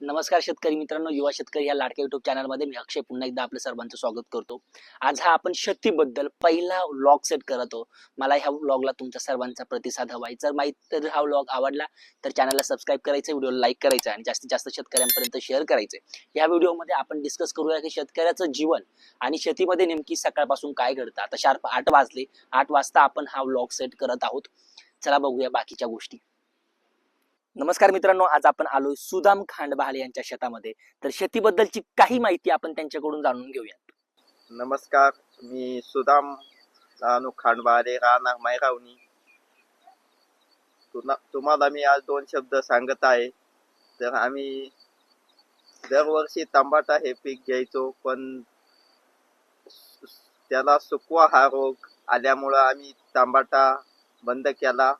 नमस्कार शेतकरी मित्रांनो युवा शेतकरी या लाडक्या युट्यूब चॅनलमध्ये मी अक्षय. पुन्हा एकदा आपलं सर्वांचं स्वागत करतो. आज हा आपण शेतीबद्दल पहिला व्लॉग सेट करतो मला ह्या व्लॉगला तुमचा सर्वांचा प्रतिसाद हवा आहे जर माहीत तर हा व्लॉग आवडला तर चॅनलला सबस्क्राईब करायचं व्हिडिओला लाईक करायचा आणि जास्तीत जास्त शेतकऱ्यांपर्यंत शेअर करायचे या व्हिडिओमध्ये आपण डिस्कस करूया की शेतकऱ्याचं जीवन आणि शेतीमध्ये नेमकी सकाळपासून काय घडतं. आता शार्प आठ वाजले आठ वाजता आपण हा व्लॉग सेट करत आहोत. चला बघूया बाकीच्या गोष्टी. नमस्कार मित्रांनो आज आपण आलोय सुदाम खांडबहाल यांच्या शेतामध्ये. तर शेतीबद्दलची काही माहिती आपण त्यांच्याकडून जाणून घेऊयात. नमस्कार मी सुदाम रानू खांडबहाले राहणार मैरावणी. तुम्हाला मी आज दोन शब्द सांगत आहे. तर आम्ही दरवर्षी तांबाटा हे पीक घ्यायचो पण त्याला सुकवा हा रोग आल्यामुळं आम्ही तांबाटा बंद केला.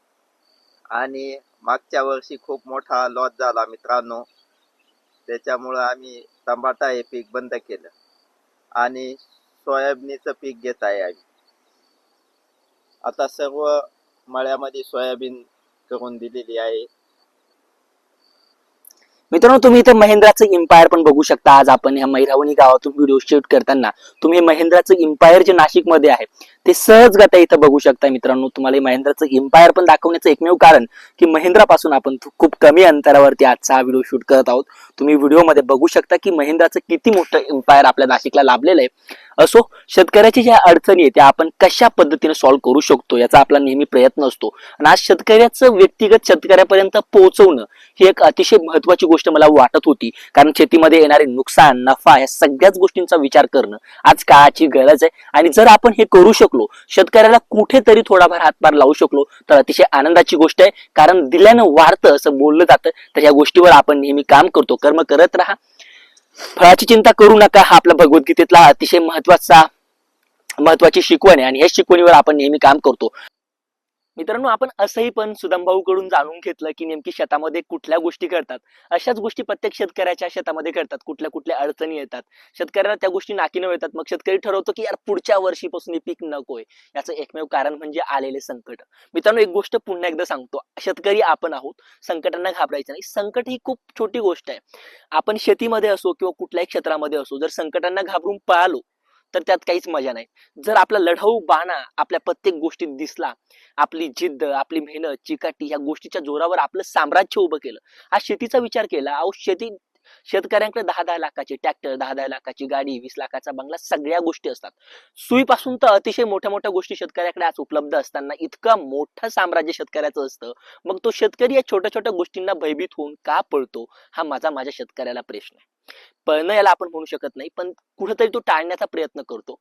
आणि मागच्या वर्षी खूप मोठा लॉस झाला मित्रांनो. त्याच्यामुळं आम्ही तांबाटा हे पीक बंद केलं. आणि सोयाबीनचं पीक घेत आहे आम्ही. आता सर्व मळ्यामध्ये सोयाबीन करून दिलेली आहे. मित्रांनो तुम्ही इथे महेंद्राचं इम्पायर पण बघू शकता. आज आपण ह्या मैरावणी गावातून व्हिडिओ शूट करताना तुम्ही महेंद्राचं इम्पायर जे नाशिकमध्ये आहे ते सहजगता इथं बघू शकता मित्रांनो. तुम्हाला महेंद्राचं महिंद्राचं इम्पायर पण दाखवण्याचं एकमेव कारण की महिंद्रापासून आपण खूप कमी अंतरावरती आजचा हा व्हिडिओ शूट करत आहोत. तुम्ही व्हिडिओमध्ये बघू शकता की महिंद्राचं किती मोठं इम्पायर आपल्या नाशिकला लाभलेलं आहे. असो शेतकऱ्याची ज्या अडचणी आहे त्या आपण कशा पद्धतीने सॉल्व्ह करू शकतो याचा आपला नेहमी प्रयत्न असतो. आणि आज शेतकऱ्याचं व्यक्तिगत शेतकऱ्यापर्यंत पोहोचवणं ही एक अतिशय महत्वाची गोष्ट मला वाटत होती. कारण शेतीमध्ये येणारे नुकसान नफा या सगळ्याच गोष्टींचा विचार करणं आज काळाची गरज आहे. आणि जर आपण हे करू शकलो शेतकऱ्याला कुठेतरी थोडाफार हातभार लावू शकलो. तर अतिशय आनंदाची गोष्ट आहे. कारण दिल्यानं वाढतं असं बोललं जातं. तर या गोष्टीवर आपण नेहमी काम करतो. कर्म करत राहा. फळाची चिंता करू नका. हा आपला भगवद्गीतेतला अतिशय महत्त्वाचा महत्वाची शिकवण आहे. आणि या शिकवणीवर आपण नेहमी काम करतो. मित्रांनो आपण असंही पण सुदामभाऊ कडून जाणून घेतलं की नेमकी शेतामध्ये कुठल्या गोष्टी करतात. अशाच गोष्टी प्रत्येक शेतकऱ्याच्या शेतामध्ये करतात. कुठल्या कुठल्या अडचणी येतात. शेतकऱ्याला त्या गोष्टी नाकीनं येतात मग शेतकरी ठरवतो की यार पुढच्या वर्षीपासून हे पीक नकोय याचं एकमेव कारण म्हणजे आलेले संकट. मित्रांनो एक गोष्ट पुन्हा एकदा सांगतो. शेतकरी आपण आहोत. संकटांना घाबरायचं नाही. संकट ही खूप छोटी गोष्ट आहे. आपण शेतीमध्ये असो किंवा कुठल्याही क्षेत्रामध्ये असो जर संकटांना घाबरून पळालो तर त्यात काहीच मजा नाही. जर आपला लढाऊ बाणा आपल्या प्रत्येक गोष्टीत दिसला आपली जिद्द आपली मेहनत चिकाटी या गोष्टीच्या जोरावर आपलं साम्राज्य उभं केलं. आज शेतीचा विचार केला अहो शेती शेतकऱ्यांकडे दहा दहा लाखाचे ट्रॅक्टर दहा दहा लाखाची गाडी वीस लाखाचा बंगला सगळ्या गोष्टी असतात. सुईपासून तर अतिशय मोठ्या मोठ्या गोष्टी शेतकऱ्याकडे आज उपलब्ध असताना इतकं मोठं साम्राज्य शेतकऱ्याचं असतं. मग तो शेतकरी या छोट्या छोट्या गोष्टींना भयभीत होऊन का पळतो? हा माझा माझ्या शेतकऱ्याला प्रश्न आहे. पळणं याला आपण म्हणू शकत नाही पण कुठेतरी तो टाळण्याचा प्रयत्न करतो.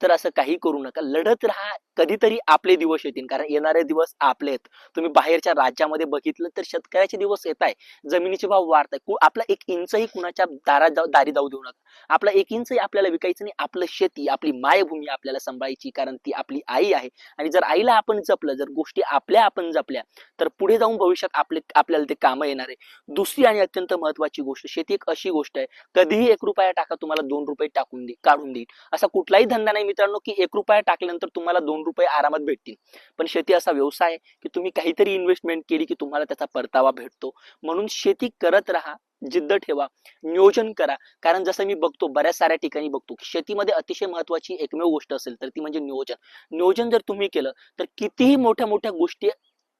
तर असं काही करू नका. लढत राहा कधीतरी आपले दिवस येतील. कारण येणारे दिवस आपले आहेत. तुम्ही बाहेरच्या राज्यामध्ये बघितलं तर शेतकऱ्याचे दिवस येत आहे जमिनीचे भाव वाढत आपला एक इंचही कुणाच्या दारात जाऊ दारी जाऊ देऊ नका. आपला एक इंचही आपल्याला विकायचं नाही. आपलं शेती आपली मायभूमी आपल्याला सांभाळायची कारण ती आपली आई आहे. आणि जर आईला आपण जपलं जर गोष्टी आपल्या आपण जपल्या तर पुढे जाऊन भविष्यात आपले आपल्याला ते कामं येणार आहे दुसरी आणि अत्यंत महत्वाची गोष्ट शेती एक अशी गोष्ट आहे. कधीही एक रुपया टाका तुम्हाला दोन रुपये टाकून दे काढून देईल. असा कुठलाही धंदा नाही. मित्रांनो की एक रुपया टाकल्यानंतर तुम्हाला दोन रुपये आरामात भेटतील. पण शेती असा व्यवसाय आहे की तुम्ही काहीतरी इन्व्हेस्टमेंट केली की तुम्हाला त्याचा परतावा भेटतो. म्हणून शेती करत राहा जिद्द ठेवा नियोजन करा. कारण जसं मी बघतो बऱ्याच साऱ्या ठिकाणी बघतो की शेतीमध्ये अतिशय महत्वाची एकमेव गोष्ट असेल तर ती म्हणजे नियोजन. नियोजन जर तुम्ही केलं तर कितीही मोठ्या मोठ्या गोष्टी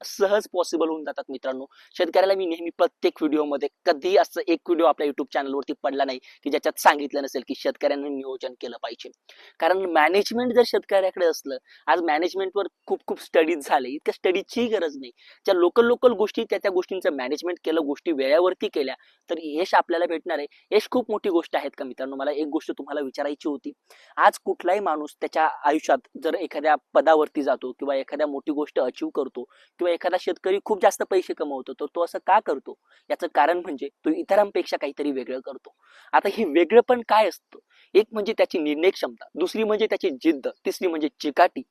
सहज पॉसिबल होऊन जातात मित्रांनो. शेतकऱ्याला मी नेहमी प्रत्येक व्हिडिओमध्ये कधीही असं एक व्हिडिओ आपल्या युट्यूब चॅनलवरती पडला नाही की ज्याच्यात सांगितलं नसेल की शेतकऱ्यांनी नियोजन केलं पाहिजे. कारण मॅनेजमेंट जर शेतकऱ्याकडे असलं आज मॅनेजमेंटवर खूप खूप स्टडीज झाले. इतक्या स्टडीचीही गरज नाही. ज्या लोकल लोकल गोष्टी त्या त्या गोष्टींचं मॅनेजमेंट केलं गोष्टी वेळेवरती केल्या तर यश आपल्याला भेटणार आहे. यश खूप मोठी गोष्ट आहेत का मित्रांनो? मला एक गोष्ट तुम्हाला विचारायची होती. आज कुठलाही माणूस त्याच्या आयुष्यात जर एखाद्या पदावरती जातो किंवा एखाद्या मोठी गोष्ट अचीव करतो किंवा एखादा शेतकरी खूप जास्त पैसे कमवतो तर तो असं का करतो? याचं कारण म्हणजे तो इतरांपेक्षा काहीतरी वेगळं करतो. आता हे वेगळं पण काय असतं? एक म्हणजे त्याची निर्णय क्षमता दुसरी म्हणजे त्याची जिद्द तिसरी म्हणजे चिकाटी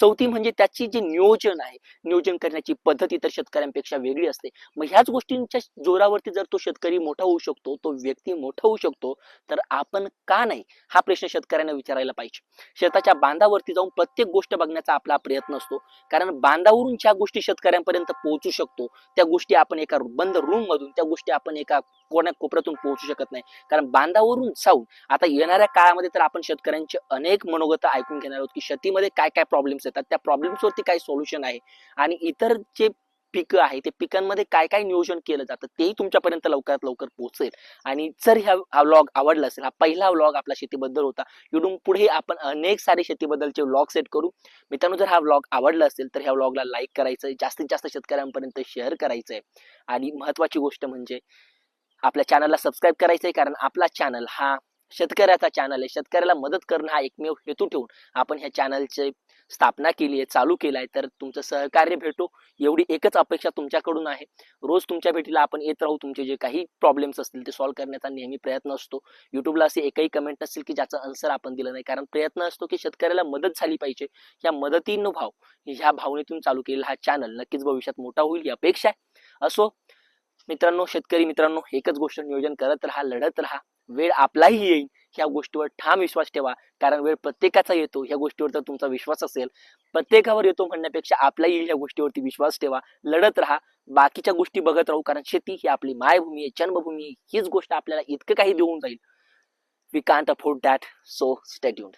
चौथी म्हणजे त्याची जे नियोजन आहे नियोजन करण्याची पद्धती तर शेतकऱ्यांपेक्षा वेगळी असते. मग ह्याच गोष्टींच्या जोरावरती जर तो शेतकरी मोठा होऊ शकतो तो व्यक्ती मोठा होऊ शकतो तर आपण का नाही? हा प्रश्न शेतकऱ्यांना विचारायला पाहिजे. शेताच्या बांधावरती जाऊन प्रत्येक गोष्ट बघण्याचा आपला प्रयत्न असतो. कारण बांधावरून ज्या गोष्टी शेतकऱ्यांपर्यंत पोहोचू शकतो त्या गोष्टी आपण एका बंद रूम मधून त्या गोष्टी आपण एका कोण्या कोपऱ्यातून पोहोचू शकत नाही. कारण बांधावरून जाऊन आता येणाऱ्या काळामध्ये तर आपण शेतकऱ्यांचे अनेक मनोगत ऐकून घेणार आहोत की शेतीमध्ये काय काय प्रॉब्लेम्स येतात. त्या प्रॉब्लेम्स वरती काय सोल्युशन आहे. आणि इतर जे पिकं आहे ते पिकांमध्ये काय काय नियोजन केलं जातं तेही तुमच्यापर्यंत लवकरात लवकर पोहोचेल. आणि जर ह्या व्लॉग आवडला असेल हा पहिला व्लॉग आपला शेतीबद्दल होता इडून पुढे आपण अनेक सारे शेतीबद्दलचे व्लॉग सेट करू. मित्रांनो जर हा व्लॉग आवडला असेल तर ह्या व्लॉगला लाईक करायचं आहे जास्तीत जास्त शेतकऱ्यांपर्यंत शेअर करायचं आहे आणि महत्वाची गोष्ट म्हणजे आपल्या चॅनलला सबस्क्राईब करायचं आहे कारण आपला चॅनल हा शेतकऱ्याचा चॅनल आहे. शेतकऱ्याला मदत करणं हा एकमेव हेतू ठेवून आपण ह्या चॅनलची स्थापना केली आहे चालू केलं आहे. तर तुमचं सहकार्य भेटो. एवढी एकच अपेक्षा तुमच्याकडून आहे. रोज तुमच्या भेटीला आपण येत राहू. तुमचे जे काही प्रॉब्लेम्स असतील ते सॉल्व्ह करण्याचा नेहमी प्रयत्न असतो. युट्यूबला असे एकही कमेंट नसेल की ज्याचा आन्सर आपण दिलं नाही. कारण प्रयत्न असतो की शेतकऱ्याला मदत झाली पाहिजे. या मदतीनं भाव ह्या भावनेतून चालू केलेला हा चॅनल नक्कीच भविष्यात मोठा होईल ही अपेक्षा आहे. असो मित्रांनो शेतकरी मित्रांनो एकच गोष्ट नियोजन करत राहा लढत राहा. वेळ आपलाही येईल ह्या गोष्टीवर ठाम विश्वास ठेवा. कारण वेळ प्रत्येकाचा येतो ह्या गोष्टीवर जर तुमचा विश्वास असेल. प्रत्येकावर येतो म्हणण्यापेक्षा आपलाही येईल ह्या गोष्टीवरती विश्वास ठेवा. लढत राहा. बाकीच्या गोष्टी बघत राहू कारण शेती ही आपली मायभूमी आहे जन्मभूमी हीच गोष्ट आपल्याला इतकं काही देऊन जाईल. We can't afford that so statute